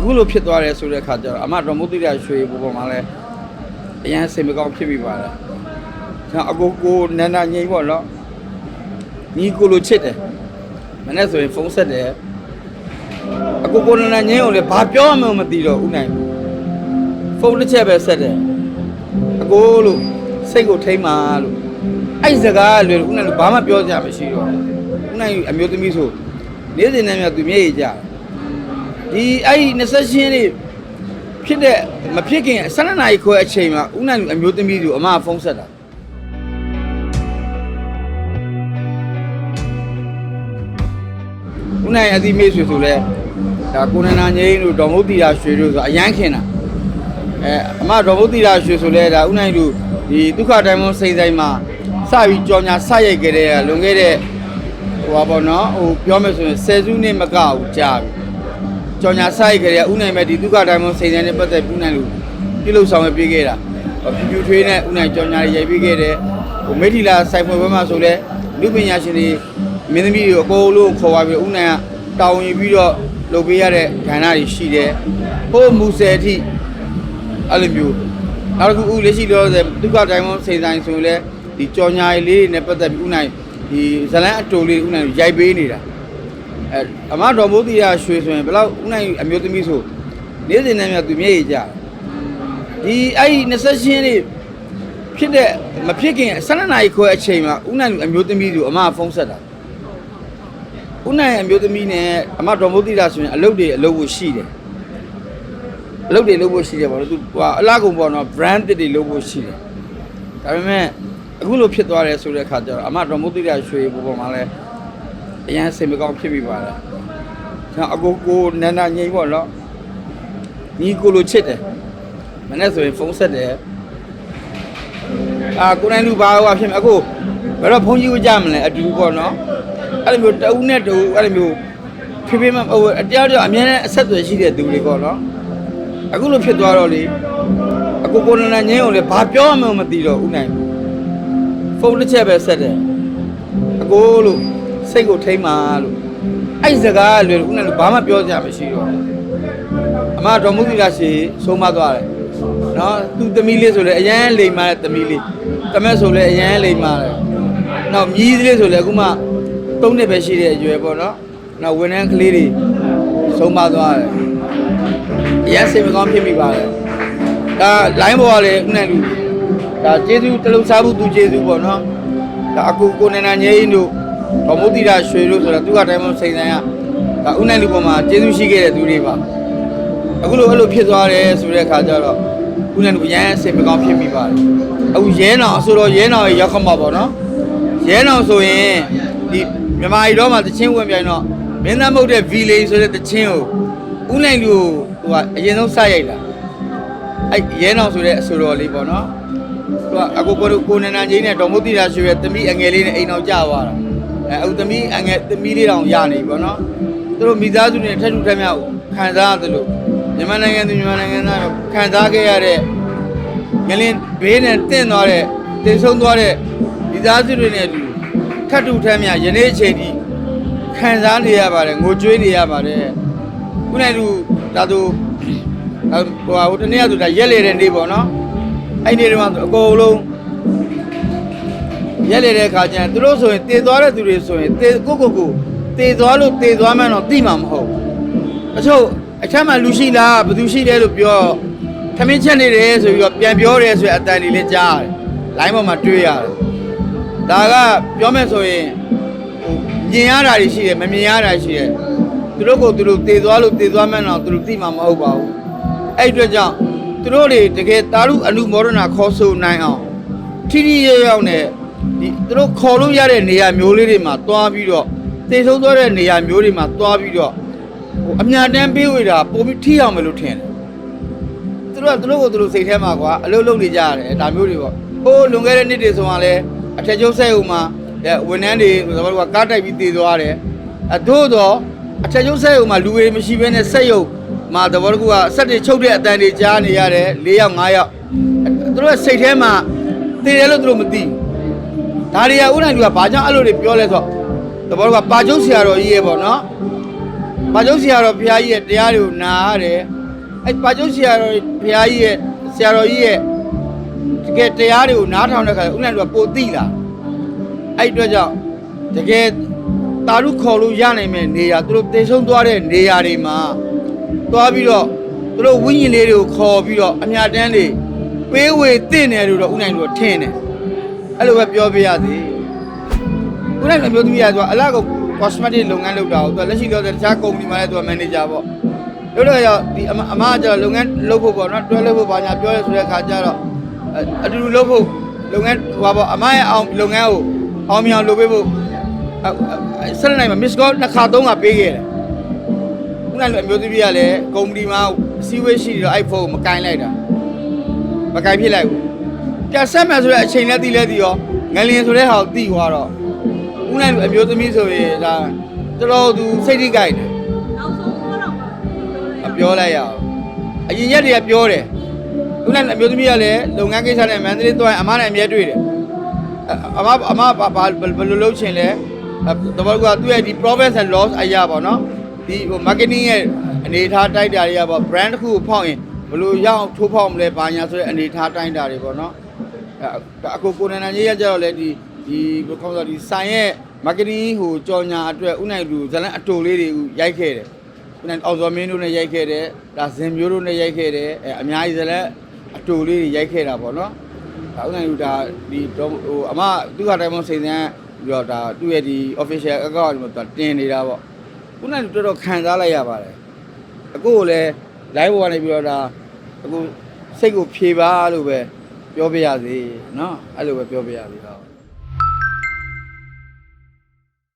အခုလိုဖြစ်သွားတယ်ဆိုတဲ့အခါကျတော့အမတော်မုတ်တိရရွှေပေါ်ပေါ်မှာလဲအရန်စင်မကောင်းဖြစ်မိပါတယ်ကျွန်တော်အကိုကိုနန္ဒငိမ့်ပေါ့နော်ညီကိုလိုချစ်တယ်မနေ့ဆိုရင်ဖုန်းဆက်တယ်အကိုကိုနန္ဒငိမ့်ကိုလည်းဘာပြောမှမသိတော့ဦးနိုင်ဖုန်းတစ်ချက်ပဲဆက်တယ်အကိုလို့စိတ်ကိုထိမ့်ပါလို့အဲ့စကားလွယ်ဦးနိုင်လို့ဘာမှပြောကြမရှိတော့ဦးနိုင်အမျိုးသမီးဆိုနေ့စဉ်နဲ့မြတ်သူမျက်ရည်ကြတယ် ဒီအဲ့ဒီ28ရက်နေ့ဖြစ်တဲ့မဖြစ်ခင်12နာရီခွဲအချိန်မှာဦးနိုင်လူအမျိုးသမီးသူအမဖုန်းဆက်တာဦးနိုင်အသီးမေးဆွေဆိုလဲဒါကိုနန္ဒာငိမ့်တို့ဒေါ်မုတ်တီရာရွှေတို့ဆိုအရန်ခင်တာအဲအမဒေါ်မုတ်တီရာရွှေဆိုလဲဒါဦးနိုင်လူဒီဒုက္ခတိုင်းမစိတ်ဆိုင်မှာစပြီးကြော်ညာဆရိုက်ကြတဲ့လွန်ခဲ့တဲ့ဟိုပါပေါ့နော်ဟိုပြောမယ်ဆိုရင်ဆယ်စုနှစ်မကဘူးကြာပြီ ကြောင်ညာဆိုင်ကြရဥနိုင်မဲ့ဒီဒုက္ခတိုင်းမစိန်ဆိုင်နဲ့ပတ်သက်ပြီးနိုင်လို့ပြုလုပ်ဆောင်ရပြခဲ့တာဖြူဖြူထွေးနဲ့ဥနိုင်ကြောင်ညာရိုက်ပြခဲ့တယ်ဟိုမိထီလာဆိုင်ဖွယ်ဘက်မှာဆိုလဲလူပညာရှင်တွေမင်းသမီးတွေအကုန်လုံးခေါ်ပါပြီးဥနိုင်ကတောင်းရင်ပြီးတော့လုပ်ပေးရတဲ့ခန္ဓာတွေရှိတယ်ဟိုမူဆယ်အထိအဲ့လိုမျိုးနောက်တစ်ခုဥလက်ရှိတော့ဒုက္ခတိုင်းမစိန်ဆိုင်ဆိုလဲဒီကြောင်ညာလေးတွေနဲ့ပတ်သက်ပြီးဥနိုင်ဒီဇလန်းအတူလေးဥနိုင်ရိုက်ပေးနေတာ အဲအမတော်မိုးတီရရွှေဆိုရင်ဘယ်လောက်ဦးနိုင်အမျိုးသမီးဆိုနေ့စဉ်နဲ့မြတ်သူမျက်ရည်ကြတယ်ဒီအဲ့ဒီ28ရက်နေ့ဖြစ်တဲ့မဖြစ်ခင်12နာရီခွဲအချိန်မှာဦးနိုင်အမျိုးသမီးသူအမဖုန်းဆက်တာဦးနိုင်အမျိုးသမီးနဲ့အမတော်မိုးတီရဆိုရင်အလုပ်တွေအလုပ်ဖို့ရှိတယ်အလုပ်တွေလုပ်ဖို့ရှိတယ်ပေါ့နော်သူဟိုအလားကုန်ပေါ့နော် brand တွေလုပ်ဖို့ရှိတယ်ဒါပေမဲ့အခုလိုဖြစ်သွားတယ်ဆိုတဲ့အခါကျတော့အမတော်မိုးတီရရွှေပေါ်ပေါ်မှာလဲ အရန်စိတ်မကောင်းဖြစ်မိပါတယ်ကျွန်တော်အကိုကိုနန္ဒငိမ့်ပေါ့နော်ညီကိုလိုချစ်တယ်မနေ့ဆိုရင်ဖုန်းဆက်တယ်အာကိုနိုင်လူဘာဟိုဖြစ်မအခုဘယ်တော့ဖုန်းကြီးကိုကြမလဲအတူပေါ့နော်အဲ့လိုမျိုးတအုပ်နဲ့တူအဲ့လိုမျိုးဖေဖေမဟိုအတရားတရားအများနဲ့အဆက်အသွယ်ရှိတဲ့သူတွေပေါ့နော်အခုလိုဖြစ်သွားတော့လေအကိုကိုနန္ဒငိမ့်ကိုလည်းဘာပြောမှမသိတော့ဦးနိုင်ဖုန်းတစ်ချက်ပဲဆက်တယ်အကိုလို့ စိတ်ကိုထိမ့်ပါလို့အဲ့စကားလွယ်ဦးနဲ့လို့ဘာမှပြောကြမရှိတော့ဘူးအမတော်မူသီလာရှိဆုံးမသွားတယ်နော်သူသမီးလေးဆိုလဲအရန်လိမ်မာတဲ့သမီးလေးတမက်ဆိုလဲအရန်လိမ်မာတယ်နောက်မြည်လေးဆိုလဲအခုမှ၃နှစ်ပဲရှိတဲ့အရွယ်ပေါ့နော်နောက်ဝန်ထမ်းကလေးတွေဆုံးမသွားတယ်အရန်စိတ်မကောင်းဖြစ်မိပါတယ်ဒါ line ပေါ်ကလည်းဦးနဲ့လူဒါကျေးဇူးတလုံးစားဖို့သူကျေးဇူးပေါ့နော်ဒါအကူကိုနေနာငိမ့်တို့ ဒေါ်မုတ်တိရရွှေတို့ဆိုတာသူကတိုင်းမစိန်ဆိုင်ကဒါဥနိုင်လူပေါ်မှာကျေးဇူးရှိခဲ့တဲ့သူတွေပါအခုလိုအဲ့လိုဖြစ်သွားတယ်ဆိုတဲ့အခါကျတော့ဥနိုင်လူရမ်းစိတ်မကောင်းဖြစ်မိပါတယ်အခုရဲနောင်အဆိုတော်ရဲနောင်ရဲ့ရောက်ခမှာပေါ့နော်ရဲနောင်ဆိုရင်ဒီမြန်မာပြည်တော်မှာတချင်းဝင်ပြိုင်တော့မင်းသားမဟုတ်တဲ့ V လေးဆိုတဲ့တချင်းကိုဥနိုင်လူကိုဟိုကအရင်ဆုံးစရိုက်လာအဲ့ရဲနောင်ဆိုတဲ့အဆိုတော်လေးပေါ့နော်သူကအကိုကိုကိုနန္ဒန်ကြီးနဲ့ဒေါ်မုတ်တိရာရွှေရဲ့သမီးအငယ်လေးနဲ့အိမ်အောင်ကြသွားတာ အဲအခုသမီးအငယ်သမီးလေးတောင်ရနေပြီပေါ့နော်သူတို့မိသားစုနဲ့ထက်ထူထက်မြောက်ခံစားရတယ်လို့မြန်မာနိုင်ငံသူမြန်မာနိုင်ငံသားတော့ခံစားခဲ့ရတဲ့ငလင်းဘေးနဲ့တင့်သွားတဲ့တင်ဆုံးသွားတဲ့မိသားစုတွေနဲ့အတူထက်ထူထက်မြောက်ယနေ့အချိန်ထိခံစားနေရပါတယ်ငိုကြွေးနေရပါတယ်ခုနကလူဒါသူဟိုဟိုတနေ့ကသူဒါရက်လေတဲ့နေ့ပေါ့နော်အဲ့ဒီတော့အကုန်လုံး ရက်လေတဲ့အခါကျရင်သူတို့ဆိုရင်တည်သွားတဲ့သူတွေဆိုရင်တည်ကိုကိုကိုတည်သွားလို့တည်သွားမှန်းတော့သိမှာမဟုတ်ဘူးအချို့အချမ်းမှလူရှိလားဘယ်သူရှိလဲလို့ပြောထမင်းချက်နေတယ်ဆိုပြီးတော့ပြန်ပြောတယ်ဆိုရင်အတန်တွေလည်းကြားရတယ်လိုင်းပေါ်မှာတွေ့ရတယ်ဒါကပြောမယ်ဆိုရင်ဟိုမြင်ရတာတွေရှိတယ်မမြင်ရတာရှိတယ်သူတို့ကိုသူတို့တည်သွားလို့တည်သွားမှန်းတော့သူတို့သိမှာမဟုတ်ပါဘူးအဲ့အတွက်ကြောင့်သူတို့တွေတကယ်တာရုအလူမောဒနာခေါ်ဆိုနိုင်အောင်ထိထိရရောက်နဲ့ ဒီသူတို့ခေါ်လို့ရတဲ့နေရာမျိုးလေးတွေမှာတွားပြီးတော့တည်ဆုံးသွားတဲ့နေရာမျိုးတွေမှာတွားပြီးတော့ဟိုအမြတမ်းပေးဝေတာပိုပြီးထိအောင်မလို့ထင်တယ်သူတို့ကသူတို့ကိုသူတို့စိတ်ထဲမှာကွာအလုပ်လုပ်နေကြရတယ်ဒါမျိုးတွေပေါ့ဟိုးလွန်ခဲ့တဲ့နှစ်တွေဆိုမှလည်းအထက်ကျုပ်ဆက်ဦးမှာအဲဝန်ထမ်းတွေဆိုတော့ကကားတိုက်ပြီးတည်သွားတယ်အတို့တော့အထက်ကျုပ်ဆက်ဦးမှာလူတွေမရှိဘဲနဲ့ဆက်ရုပ်မာတဘောတကူကစက်တွေချုပ်တဲ့အတန်တွေကြားနေရတယ်၄ယောက်၅ယောက်သူတို့ရဲ့စိတ်ထဲမှာတည်တယ်လို့သူတို့မသိဘူး ဒါတွေကဥနိုင်လူကဘာကြောင့်အဲ့လိုတွေပြောလဲဆိုတော့တဘောတကူကပါကျုပ်ဆရာတော်ကြီးရဲ့ပေါ့နော်ပါကျုပ်ဆရာတော်ဘုရားကြီးရဲ့တရားတွေကိုနာရတယ်အဲ့ပါကျုပ်ဆရာတော်ဘုရားကြီးရဲ့ဆရာတော်ကြီးရဲ့တကယ်တရားတွေကိုနားထောင်တဲ့ခါကျဦးနိုင်တို့ကပိုသိလာအဲ့ဒီအတွက်ကြောင့်တကယ်တာရုခေါ်လို့ရနိုင်မဲ့နေရာသူတို့တေဆုံးသွားတဲ့နေရာတွေမှာသွားပြီးတော့သူတို့ဝိညာဉ်လေးတွေကိုခေါ်ပြီးတော့အမြတ်တမ်းတွေပေးဝေတင့်တယ်လို့တော့ဦးနိုင်တို့ကထင်တယ် အဲ့လိုပဲပြောပြရစီဦးနိုင်လည်းပြောသူရဆိုအလားက cosmetic လုပ်ငန်းလုပ်တာကိုသူကလက်ရှိတော့တခြားကုမ္ပဏီမှာလည်းသူက manager ပေါ့တို့တော့ရောက်ဒီအမအမကကျတော့လုပ်ငန်းလုပ်ဖို့ပေါ့နော်တွဲလုပ်ဖို့ဘာညာပြောရဲဆိုတဲ့ခါကျတော့အအတူတူလုပ်ဖို့လုပ်ငန်းဟိုပါပေါ့အမရဲ့အောင်လုပ်ငန်းကိုအောင်မြောင်လုပ်ပေးဖို့အအဆက်လိုက်မှာ miss call နှစ်ခါသုံးခါပေးခဲ့တယ်ခုနကအမျိုးသမီးကလည်းကုမ္ပဏီမှာအစည်းအဝေးရှိနေတော့အဲ့ဖုန်းကိုမကင်လိုက်တာမကင်ဖြစ်လိုက်ဘူး ပြတ်ဆက်မယ်ဆိုတဲ့အချိန်နဲ့တည်လဲတည်ရောငလျင်ဆိုတဲ့ဟာကိုတည်သွားတော့ခုနကအမျိုးသမီးဆိုရင်ဒါတော်တော်သူစိတ်ထိကြိုက်တယ်နောက်ဆုံးတော့အပြောလိုက်ရအောင်အရင်ရက်တွေကပြောတယ်ခုနကအမျိုးသမီးကလည်းလုပ်ငန်းကိစ္စနဲ့မန္တလေးသွားရင်အမနဲ့အမြဲတွေ့တယ်အအမအမဘာဘာဘယ်လိုလုပ်ချင်လဲတဘောကသူ့ရဲ့ဒီ profit and loss အရာပေါ့နော်ဒီဟို marketing ရဲ့အနေထားတိုက်တာတွေကပေါ့ brand တစ်ခုကိုဖောက်ရင်ဘယ်လိုရအောင်ထိုးဖောက်မလဲဘာညာဆိုတဲ့အနေထားတိုင်းတာတွေပေါ့နော် အဲအခုကိုနန္ဒကြီးရကြတော့လေဒီဒီဘယ်ခေါ်ဆိုဒီဆိုင်ရဲ့ marketing ဟိုကြော်ညာအတွက်ဥနိုင်လူဇလန်အတူလေးတွေရိုက်ခဲ့တယ်ခုနကအောင်စောမင်းတို့နဲ့ရိုက်ခဲ့တယ်ဒါဇင်မျိုးတို့နဲ့ရိုက်ခဲ့တယ်အဲအများကြီးစလည်းအတူလေးတွေရိုက်ခဲ့တာပေါ့နော်ဒါဥနိုင်လူဒါဒီတော့ဟိုအမသူကတိုင်းမစိန်စမ်းပြီးတော့ဒါသူ့ရဲ့ဒီ official account မှာသူတင်နေတာပေါ့ခုနကတော်တော်ခံစားလိုက်ရပါတယ်အခုကိုလည်း live ပေါ်ကနေပြီးတော့ဒါအခုစိတ်ကိုဖြေပါလို့ပဲ ပြောပြရစီเนาะအဲ့လိုပဲပြောပြရစီတော့